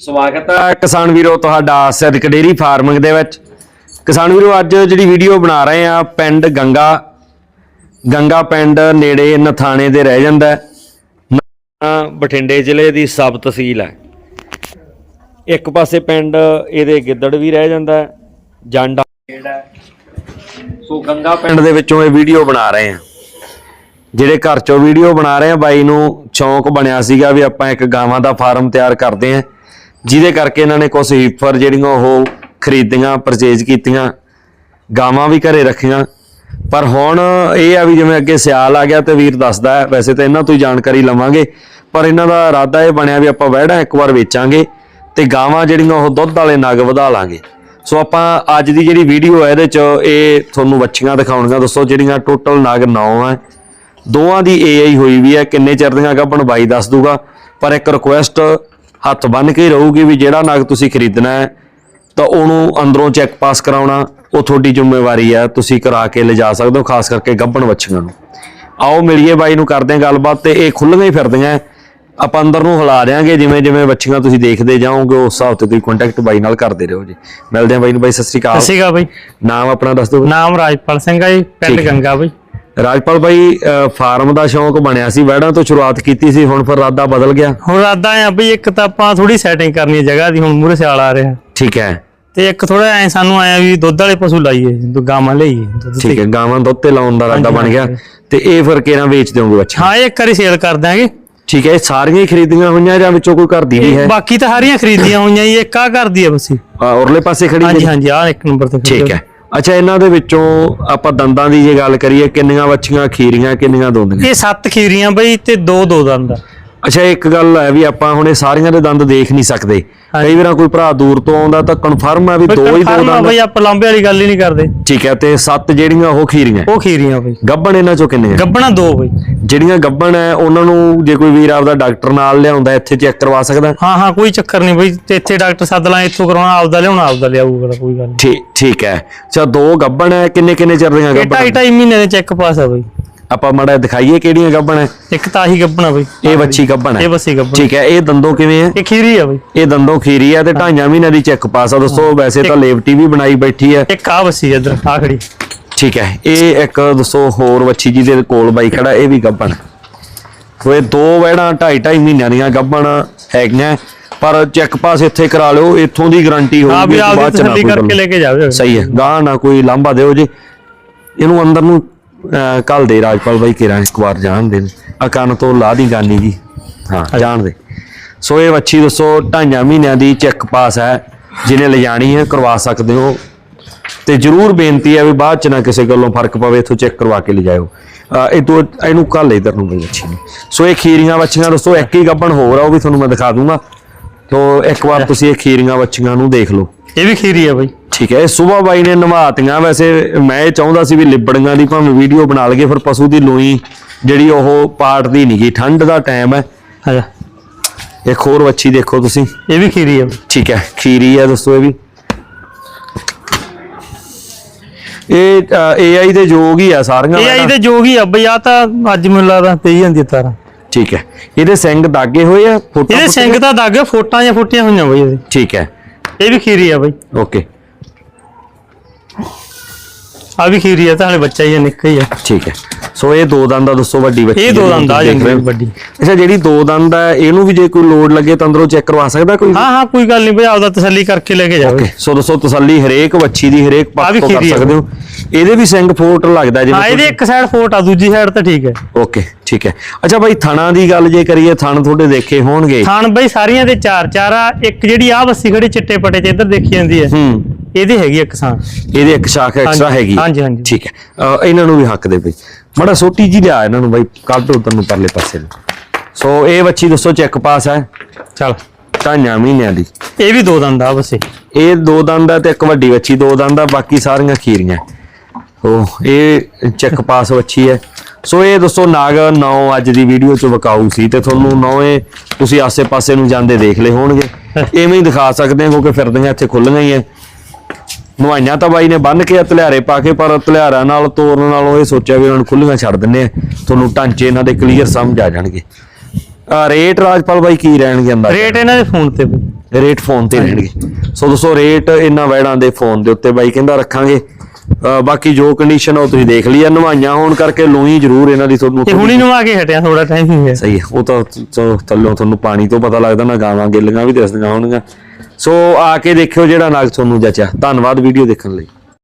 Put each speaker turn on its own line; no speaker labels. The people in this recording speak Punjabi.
ਸਵਾਗਤ ਹੈ ਕਿਸਾਨ ਵੀਰੋ ਤੁਹਾਡਾ ਸਿੱਧਕ ਡੇਰੀ ਫਾਰਮਿੰਗ ਦੇ ਵਿੱਚ। ਕਿਸਾਨ ਵੀਰੋ ਅੱਜ ਜਿਹੜੀ ਵੀਡੀਓ ਬਣਾ ਰਹੇ ਆ ਪਿੰਡ ਗੰਗਾ ਗੰਗਾ ਪਿੰਡ ਨੇੜੇ ਨਥਾਣੇ ਦੇ ਰਹਿ ਜਾਂਦਾ ਬਠਿੰਡੇ ਜ਼ਿਲ੍ਹੇ ਦੀ ਸਬ ਤਹਿਸੀਲ ਹੈ। ਇੱਕ ਪਾਸੇ ਪਿੰਡ ਇਹਦੇ ਗਿੱਦੜ ਵੀ ਰਹਿ ਜਾਂਦਾ ਹੈ, ਜੰਡਾ ਸੋ ਗੰਗਾ ਪਿੰਡ ਦੇ ਵਿੱਚੋਂ ਇਹ ਵੀਡੀਓ ਬਣਾ ਰਹੇ ਆ ਜਿਹੜੇ ਘਰ ਚੋਂ ਵੀਡੀਓ ਬਣਾ ਰਹੇ ਆ ਬਾਈ ਨੂੰ ਸ਼ੌਂਕ ਬਣਿਆ ਸੀਗਾ ਵੀ ਆਪਾਂ ਇੱਕ ਗਾਵਾਂ ਦਾ ਫਾਰਮ ਤਿਆਰ ਕਰਦੇ ਆ ਜਿਹਦੇ ਕਰਕੇ ਇਹਨਾਂ ਨੇ ਕੁਝ ਹੀਫਰ ਜਿਹੜੀਆਂ ਉਹ ਖਰੀਦੀਆਂ ਪਰਚੇਜ ਕੀਤੀਆਂ, ਗਾਵਾਂ ਵੀ ਘਰੇ ਰੱਖੀਆਂ। ਪਰ ਹੁਣ ਇਹ ਆ ਵੀ ਜਿਵੇਂ ਅੱਗੇ ਸਿਆਲ ਆ ਗਿਆ ਤੇ ਵੀਰ ਦੱਸਦਾ ਹੈ, ਵੈਸੇ ਤਾਂ ਇਹਨਾਂ ਤੋਂ ਹੀ ਜਾਣਕਾਰੀ ਲਵਾਂਗੇ, ਪਰ ਇਹਨਾਂ ਦਾ ਇਰਾਦਾ ਇਹ ਬਣਿਆ ਵੀ ਆਪਾਂ ਵਹਿੜਾਂ ਇੱਕ ਵਾਰ ਵੇਚਾਂਗੇ ਤੇ ਗਾਵਾਂ ਜਿਹੜੀਆਂ ਉਹ ਦੁੱਧ ਵਾਲੇ ਨਗ ਵਧਾ ਲਾਂਗੇ। ਸੋ ਆਪਾਂ ਅੱਜ ਦੀ ਜਿਹੜੀ ਵੀਡੀਓ ਹੈ ਇਹਦੇ ਚ ਇਹ ਤੁਹਾਨੂੰ ਵੱਛੀਆਂ ਦਿਖਾਉਣੀਆਂ। ਦੱਸੋ ਜਿਹੜੀਆਂ ਟੋਟਲ ਨਗ 9 ਹੈ ਦੋਵਾਂ ਦੀ ਏਆਈ ਹੋਈ ਵੀ ਹੈ, ਕਿੰਨੇ ਚਿਰ ਦੀਆਂ ਗੱਭਣ ਬਾਈ ਦੱਸ ਦੂਗਾ, ਪਰ ਇੱਕ ਰਿਕੁਐਸਟ ਹੱਥ ਬੰਨ ਕੇ ਰਹੂਗੀ ਵੀ ਜਿਹੜਾ ਨਗ ਤੁਸੀਂ ਖਰੀਦਣਾ ਹੈ ਤਾਂ ਉਹਨੂੰ ਅੰਦਰੋਂ ਚੈੱਕ ਪਾਸ ਕਰਾਉਣਾ ਉਹ ਤੁਹਾਡੀ ਜ਼ਿੰਮੇਵਾਰੀ ਹੈ ਤੁਸੀਂ ਕਰਾ ਕੇ ਲਿਜਾ ਸਕਦੇ ਹੋ ਖਾਸ ਕਰਕੇ ਗੱਭਣ ਵੱਛੀਆਂ ਨੂੰ। ਆਓ ਮਿਲੀਏ ਬਾਈ ਨੂੰ ਕਰਦੇ ਹਾਂ ਗੱਲਬਾਤ ਤੇ ਇਹ ਖੁੱਲੀਆਂ ਹੀ ਫਿਰਦੀਆਂ। ਆਪਾਂ ਅੰਦਰ ਨੂੰ ਹਿਲਾ ਦਿਆਂਗੇ ਜਿਵੇਂ ਜਿਵੇਂ ਵੱਛੀਆਂ ਤੁਸੀਂ ਦੇਖਦੇ ਜਾਓਗੇ ਉਸ ਹਿਸਾਬ ਤੇ ਤੁਸੀਂ ਕੰਟੈਕਟ ਬਾਈ ਨਾਲ ਕਰਦੇ ਰਹੋ ਜੀ। ਮਿਲਦੇ ਹਾਂ ਬਾਈ ਨੂੰ ਬਾਈ ਸਤਿ ਸ਼੍ਰੀ ਅਕਾਲ।
ਸਤਿ ਸ਼੍ਰੀ ਅਕਾਲ ਬਾਈ।
ਨਾਮ ਆਪਣਾ ਦੱਸ ਦਿਓ
ਨਾਮ ਰਾਜਪਾਲ ਸਿੰਘ ਆ ਜੀ ਪਿੰਡ। ਗੰਗਾ ਬਾਈ।
ਰਾਜਪਾਲ ਅਹ ਫਾਰਮ ਦਾ ਸ਼ੌਂਕ ਬਣਿਆ ਸੀ ਵੈੜਾਂ ਤੋਂ ਸ਼ੁਰੂਆਤ ਕੀਤੀ ਸੀ ਹੁਣ ਫਿਰ ਇਰਾਦਾ ਬਦਲ ਗਿਆ?
ਹੁਣ ਇਰਾਦਾ ਆ ਬਈ ਇੱਕ ਤਾਂ ਆਪਾਂ ਥੋੜੀ ਸੈਟਿੰਗ ਕਰਨੀ ਹੈ ਜਗ੍ਹਾ ਦੀ ਹੁਣ ਮੂਰੇ ਸਿਆਲ ਆ ਰਿਹਾ।
ਠੀਕ ਹੈ।
ਤੇ ਇੱਕ ਥੋੜਾ ਐ ਸਾਨੂੰ ਆਇਆ ਵੀ ਦੁੱਧ ਵਾਲੇ ਪਸ਼ੂ ਲਾਈਏ ਗਾਵਾਂ ਲਈਏ ਦੁੱਧ
ਠੀਕ ਹੈ ਗਾਵਾਂ ਦੁੱਧ ਤੇ ਲਾਉਣ ਦਾ
ਹਾਂਜੀ,
ਬਣ ਗਿਆ।
ਹਾਂਜੀ।
ਤੇ ਇਹ ਫਿਰ ਕਿਹਨਾਂ ਵੇਚ ਦਿਓਗੇ ਬੱਚਾ?
ਹਾਂ ਇਹ ਇੱਕ ਵਾਰੀ ਸੇਲ ਕਰ ਦਾਂਗੇ
ਠੀਕ ਹੈ ਇਹ ਸਾਰੀਆਂ ਹੀ ਖਰੀਦੀਆਂ ਹੋਈਆਂ ਜਾਂ ਵਿੱਚੋਂ ਕੋਈ ਘਰ ਦੀ ਵੀ ਹੈ?
ਬਾਕੀ ਤਾਂ ਸਾਰੀਆਂ ਖਰੀਦੀਆਂ ਹੋਈਆਂ ਜੀ ਇੱਕ ਆ ਘਰ ਦੀ ਆ ਬਸੀ।
ਆ, ਉਰਲੇ ਪਾਸੇ ਖੜੀ
ਹਾਂਜੀ
ਜਿਹੜੀ?
ਹਾਂਜੀ ਆ ਇੱਕ ਨੰਬਰ ਤੇ
ਠੀਕ ਹੈ। ਅੱਛਾ, ਇਹਨਾਂ ਦੇ ਵਿੱਚੋਂ ਆਪਾਂ ਦੰਦਾਂ ਦੀ ਜੇ ਗੱਲ ਕਰੀਏ, ਕਿੰਨੀਆਂ ਵੱਛੀਆਂ, ਖੀਰੀਆਂ, ਕਿੰਨੀਆਂ ਦੋਂਦੀਆਂ
ਇਹ ਸੱਤ ਖੀਰੀਆਂ ਬਈ ਤੇ ਦੋ ਦੋ ਦੰਦ ਆ।
ਅੱਛਾ ਇੱਕ ਗੱਲ ਹੈ ਵੀ ਆਪਾਂ ਹੁਣ ਇਹ ਸਾਰੀਆਂ ਦੇ ਦੰਦ ਦੇਖ ਨਹੀਂ ਸਕਦੇ। ਕਈ ਵਾਰ ਕੋਈ ਭਰਾ ਦੂਰ ਤੋਂ ਆਉਂਦਾ ਤਾਂ ਕਨਫਰਮ ਹੈ ਵੀ ਦੋ ਹੀ ਦੋ ਦੰਦ।
ਬਈ ਆਪਾਂ ਲਾਂਬੇ ਵਾਲੀ ਗੱਲ ਹੀ ਨਹੀਂ ਕਰਦੇ।
ਠੀਕ ਹੈ ਤੇ ਸੱਤ ਜਿਹੜੀਆਂ ਉਹ ਖੀਰੀਆਂ
ਉਹ ਖੀਰੀਆਂ ਬਈ।
ਗੱਬਣ ਇਹਨਾਂ ਚੋਂ ਕਿੰਨੇ ਆ?
ਗੱਬਣਾ ਦੋ ਬਈ।
ਜਿਹੜੀਆਂ ਗੱਬਣ ਹੈ ਉਹਨਾਂ ਨੂੰ ਜੇ ਕੋਈ ਵੀਰ ਆਪਦਾ ਡਾਕਟਰ ਨਾਲ ਲਿਆਉਂਦਾ ਇੱਥੇ ਚੈੱਕ ਕਰਵਾ ਸਕਦਾ?
ਹਾਂ ਹਾਂ ਕੋਈ ਚੱਕਰ ਨਹੀਂ ਬਈ ਤੇ ਇੱਥੇ ਡਾਕਟਰ ਸੱਦ ਲਾਂ ਇੱਥੋਂ ਕਰਾਉਣਾ ਆਪਦਾ ਲਿਆਉਣਾ ਆਪਦਾ ਲਿਆਊਗਾ ਕੋਈ ਗੱਲ ਨਹੀਂ।
ਠੀਕ ਠੀਕ ਹੈ। ਅੱਛਾ ਦੋ ਗੱਬਣ ਹੈ ਕਿੰਨੇ ਕਿੰਨੇ ਚਿਰ ਦੀਆਂ ਗੱਬਣ?
ਢਾਈ ਮਹੀਨੇ ਦੇ ਚੈੱਕ ਪਾਸ ਆ ਬਈ।
ਆਪਾਂ ਮਾੜਾ ਦਿਖਾਈਏ ਕਿਹੜੀਆਂ ਗੱਬਣ ਹੈ
ਇੱਕ ਤਾਂ ਆਹੀ ਗੱਬਣਾ ਬਈ।
ਇਹ ਵੱਛੀ ਗੱਬਣ ਹੈ
ਇਹ ਬੱਸੀ ਗੱਬਣਾ।
ਠੀਕ ਹੈ ਇਹ ਦੰਦੋਂ ਕਿਵੇਂ ਹੈ
ਇਹ ਖੀਰੀ ਆ ਬਈ।
ਇਹ ਦੰਦੋਂ ਖੀਰੀ ਹੈ ਤੇ ਢਾਈਆਂ ਮਹੀਨਿਆਂ ਦੀ ਚੈੱਕ ਪਾਸ ਆ ਦੋਸਤੋ ਵੈਸੇ ਤਾਂ ਲੇਵਟੀ ਵੀ ਬਣਾਈ ਬੈਠੀ ਹੈ
ਇੱਕ ਆ ਬੱਸੀ ਇੱਧਰ ਆ ਖੜੀ।
ਠੀਕ ਹੈ ਇਹ ਇੱਕ ਦੋਸਤੋ ਹੋਰ ਵੱਛੀ ਜੀ ਦੇ ਕੋਲ ਬਾਈ ਖੜਾ ਇਹ ਵੀ ਗੱਬਣ ਹੈ। ਸੋ ਇਹ ਦੋ ਵੈੜਾਂ ਢਾਈ ਢਾਈ ਮਹੀਨਿਆਂ ਦੀਆਂ ਗੱਬਣ ਹੈਗੀਆਂ ਪਰ ਚੈੱਕ ਪਾਸ ਇੱਥੇ ਕਰਾ ਲਿਓ ਇੱਥੋਂ ਦੀ ਗਾਰੰਟੀ
ਆ
ਹੋਊਗੀ ਬਾਅਦ ਚ ਨਾ
ਕਰਕੇ। ਲੈ ਕੇ ਜਾਵੇ।
ਸਹੀ ਹੈ ਗਾਹ ਨਾ ਕੋਈ ਲਾਂਭਾ ਦਿਓ ਜੀ। ਇਹਨੂੰ ਅੰਦਰ ਨੂੰ ਕੱਲ ਦੇ ਰਾਜਪਾਲ ਬਾਈ ਕਿਰਾਂ ਇੱਕ ਵਾਰ ਜਾਣ ਦੇ ਆ ਕੰਨ ਤੋਂ ਲਾ ਦੀ ਗਾਨੀ ਜੀ। ਹਾਂ ਜਾਣ ਦੇ ਸੋ ਇਹ ਵੱਛੀ ਦੱਸੋ ਢਾਈਆਂ ਮਹੀਨਿਆਂ ਦੀ ਚੈੱਕ ਪਾਸ ਹੈ ਜਿਹਨੇ ਲਿਜਾਣੀ ਹੈ ਕਰਵਾ ਸਕਦੇ ਹੋ। ਤੇ ਜਰੂਰ ਬੇਨਤੀ ਹੈ ਵੀ ਬਾਅਦ ਚ ਨਾ ਕਿਸੇ ਗੱਲੋਂ ਫ਼ਰਕ ਪਵੇ ਇਥੋਂ ਚੈੱਕ ਕਰਵਾ ਕੇ ਲਿਜਾਇਓ। ਇਹ ਤੋਂ ਇਹਨੂੰ ਕੱਲ ਇਧਰ ਨੂੰ ਬਈ ਨੂੰ। ਸੋ ਇਹ ਖੀਰੀਆਂ ਵੱਛੀਆਂ ਦੋਸਤੋ ਇੱਕ ਹੀ ਗੱਬਣ ਹੋਰ ਆ ਉਹ ਵੀ ਤੁਹਾਨੂੰ ਮੈਂ ਦਿਖਾ ਦੂੰਗਾ। ਤੋਂ ਇੱਕ ਵਾਰ ਤੁਸੀਂ ਇਹ ਖੀਰੀਆਂ ਵੱਛੀਆਂ ਨੂੰ ਦੇਖ ਲਓ।
ਇਹ ਵੀ ਖੀਰੀ ਆ ਬਈ।
ਠੀਕ ਹੈ ਸੁਬਾ ਬਾਈ ਨੇ ਨਵਾਤੀਆਂ ਵੈਸੇ ਮੈਂ ਇਹ ਚਾਹੁੰਦਾ ਸੀ ਵੀ ਲਿਬੜੀਆਂ ਦੀ ਭਾਵੇਂ ਵੀਡੀਓ ਬਣਾ ਲਈਏ ਫਿਰ ਪਸ਼ੂ ਦੀ ਲੋਈ ਜਿਹੜੀ ਉਹ ਪਾਟ ਦੀ ਨਹੀਂਗੀ ਠੰਡ ਦਾ ਟਾਈਮ ਹੈ। ਇੱਕ ਹੋਰ ਵੱਛੀ ਦੇਖੋ ਤੁਸੀਂ।
ਇਹ ਵੀ ਖੀਰੀ ਬਈ।
ਠੀਕ ਹੈ ਖੀਰੀ ਹੈ ਦੋਸਤੋ ਇਹ ਵੀ। ਇਹ AI ਦੇ ਯੋਗ ਹੀ ਆ ਸਾਰੀਆਂ
ਆਈ
ਵੈੜਾਂ।
ਤੇ ਜੋਗੀ ਆ ਬਈ ਆ ਤਾਂ ਅੱਜ ਮੈਨੂੰ ਲੱਗਦਾ ਪਈ ਜਾਂਦੀ ਤਾਰਾਂ।
ਠੀਕ ਹੈ ਇਹਦੇ ਸਿੰਘ ਦਾਗੇ ਹੋਏ ਆ ਫੋਟੋ
ਇਹਦੇ ਸਿੰਘ ਤਾਂ ਦੱਗ ਫੋਟਾਂ ਜਾਂ ਫੁੱਟੀਆਂ ਹੋਈਆਂ ਬਈ
ਠੀਕ ਹੈ।
ਇਹ ਵੀ ਖੀਰੀ ਆ ਬਈ।
ਓਕੇ।
ਆ ਵੀ ਖੀਰੀ ਆ ਤਾਂ ਹਲੇ ਬੱਚਾ ਹੀ ਆ ਨਿੱਕਾ ਹੀ ਆ।
ਠੀਕ ਹੈ। ਸੋ ਇਹ ਦੋ ਦੰਦ ਦਾ ਦੱਸੋ ਵੱਡੀ ਵੱਛੀ
ਇਹ ਦੋ ਦੰਦ ਆ ਜਾਂਦੀ। ਵੱਡੀ।
ਅੱਛਾ ਜਿਹੜੀ ਦੋ ਦੰਦ ਹੈ ਇਹਨੂੰ ਵੀ ਜੇ ਕੋਈ ਲੋਡ ਲੱਗੇ ਤਾਂ ਅੰਦਰੋਂ ਚੈੱਕ ਕਰਵਾ ਸਕਦਾ ਕੋਈ?
ਹਾਂ ਹਾਂ ਕੋਈ ਗੱਲ ਨਹੀਂ ਬਈ ਆਪਦਾ ਤਸੱਲੀ ਕਰਕੇ ਲੈ ਕੇ ਜਾਵੇ
ਓਕੇ ਸੋ ਦੋਸਤੋ ਤਸੱਲੀ ਹਰੇਕ ਵੱਛੀ ਦੀ ਹਰੇਕ ਪੱਖ ਤੋਂ ਕਰ
ਆ।
ਸਕਦੇ ਹੋ। ਇਹਦੇ ਵੀ ਸਿੰਘ ਫੋਟ ਲੱਗਦਾ
ਹਾਂ
ਜਿਵੇਂ
ਇਹਦੇ ਇੱਕ ਸਾਈਡ ਫੋਟ ਆ ਦੂਜੀ ਸਾਈਡ ਤਾਂ ਠੀਕ ਹੈ।
ਓਕੇ ਠੀਕ ਹੈ। ਅੱਛਾ ਭਾਈ ਥਣਾ ਦੀ ਗੱਲ ਜੇ ਕਰੀਏ ਥਣ ਤੁਹਾਡੇ ਦੇਖੇ ਹੋਣਗੇ।
ਥਾਣ ਬਈ ਸਾਰੀਆਂ ਦੇ ਚਾਰ ਚਾਰ ਆ ਇੱਕ ਜਿਹੜੀ ਆ ਬੱਸੀ ਖੜੀ ਚਿੱਟੇ ਪਟੇ ਚ ਇੱਧਰ ਦੇਖੀ ਜਾਂਦੀ ਹੈ।
ਹੂੰ।
ਇਹਦੀ ਹੈਗੀ ਇੱਕ ਸਾਂ
ਇਹਦੀ ਇੱਕ ਸ਼ਾਖ ਐਕਸਟਰਾ ਹੈਗੀ।
ਹਾਂਜੀ, ਹਾਂਜੀ।
ਠੀਕ ਹੈ। ਇਹਨਾਂ ਨੂੰ ਵੀ ਹੱਕ ਦੇ ਬਈ। ਮੜਾ ਸੋਟੀ ਜੀ ਲਿਆ ਇਹਨਾਂ ਨੂੰ ਬਾਈ ਕੱਢ ਦੋ ਤੈਨੂੰ ਪਰਲੇ ਪਾਸੇ ਨੂੰ। ਸੋ ਇਹ ਵੱਛੀ ਦੱਸੋ ਚੈੱਕ ਪਾਸ ਹੈ?
ਚਲ।
ਢਾਈਆਂ ਮਹੀਨਿਆਂ ਦੀ।
ਇਹ ਵੀ ਦੋ ਦੰਦ ਆ ਬੱਸੇ
ਇਹ ਦੋ ਦੰਦ ਆ ਤੇ ਇੱਕ ਵੱਡੀ ਵੱਛੀ ਦੋ ਦੰਦ ਆ ਬਾਕੀ ਸਾਰੀਆਂ ਖੀਰੀਆਂ। ਉਹ ਇਹ ਚੈੱਕ ਪਾਸ ਵੱਛੀ ਹੈ। ਸੋ ਇਹ ਦੋਸਤੋ ਨਾਗ 9 ਅੱਜ ਦੀ ਵੀਡੀਓ ਚ ਵਿਕਾਊ ਸੀ ਤੇ ਤੁਹਾਨੂੰ ਨੌਵੇਂ ਤੁਸੀਂ ਆਸੇ-ਪਾਸੇ ਨੂੰ ਜਾਂਦੇ ਦੇਖ ਲਏ ਹੋਣਗੇ। ਐਵੇਂ ਹੀ ਦਿਖਾ ਸਕਦੇ ਹਾਂ ਕਿਉਂਕਿ ਫਿਰਦੀਆਂ ਇੱਥੇ ਖੁੱਲੀਆਂ ਹੀ ਐ ਨਵਾਈਆਂ ਤਾਂ ਬਾਈ ਨੇ ਬੰਨ ਕੇ ਤਲਿਆਰੇ ਪਾ ਕੇ ਪਰ ਤਲਿਆਰਾਂ ਨਾਲ ਤੋਰਨ ਨਾਲੋਂ ਇਹ ਸੋਚਿਆ ਵੀ ਉਹਨਾਂ ਨੂੰ ਖੁੱਲੀਆਂ ਛੱਡ ਦਿੰਨੇ ਆ। ਤੁਹਾਨੂੰ ਢਾਂਚੇ ਇਹਨਾਂ ਦੇ ਕਲੀਅਰ ਸਮਝ ਆ ਜਾਣਗੇ। ਰੇਟ ਰਾਜਪਾਲ ਬਾਈ ਕੀ ਰਹਿਣਗੇ ਅੰਦਾਜ਼ਾ?
ਰੇਟ ਇਹਨਾਂ ਦੇ ਫੋਨ ਤੇ।
ਰੇਟ ਫੋਨ ਤੇ ਰਹਿਣਗੇ। ਸੋ ਦੋਸਤੋ ਰੇਟ ਇਹਨਾਂ ਵੈੜਾਂ ਦੇ ਫੋਨ ਦੇ ਉੱਤੇ ਬਾਈ ਕਹਿੰਦਾ ਰੱਖਾਂਗੇ। ਬਾਕੀ ਜੋ ਕੰਡੀਸ਼ਨ ਉਹ ਤੁਸੀਂ ਦੇਖ ਲਈ ਆ ਨਵਾਈਆਂ ਹੋਣ ਕਰਕੇ ਲੋਈ ਜ਼ਰੂਰ ਇਹਨਾਂ ਦੀ ਤੁਹਾਨੂੰ
ਤੇ ਹੁਣੀ ਨਵਾ ਕੇ ਹਟਿਆ ਥੋੜਾ ਟਾਈਮ ਹੀ ਹੋਇਆ
ਸਹੀ ਹੈ ਉਹ ਤਾਂ ਚਲੋ ਥੱਲੋਂ ਤੁਹਾਨੂੰ ਪਾਣੀ ਤੋਂ ਪਤਾ ਲੱਗਦਾ ਨਾ ਗਾਵਾਂ ਗਿੱਲੀਆਂ ਵੀ ਦਿਸਦੀਆਂ ਹੋਣਗੀਆਂ। ਸੋ ਆ ਕੇ ਦੇਖਿਓ ਜਿਹੜਾ ਨਗ ਤੁਹਾਨੂੰ ਜਚਿਆ। ਧੰਨਵਾਦ ਵੀਡੀਓ ਦੇਖਣ ਲਈ।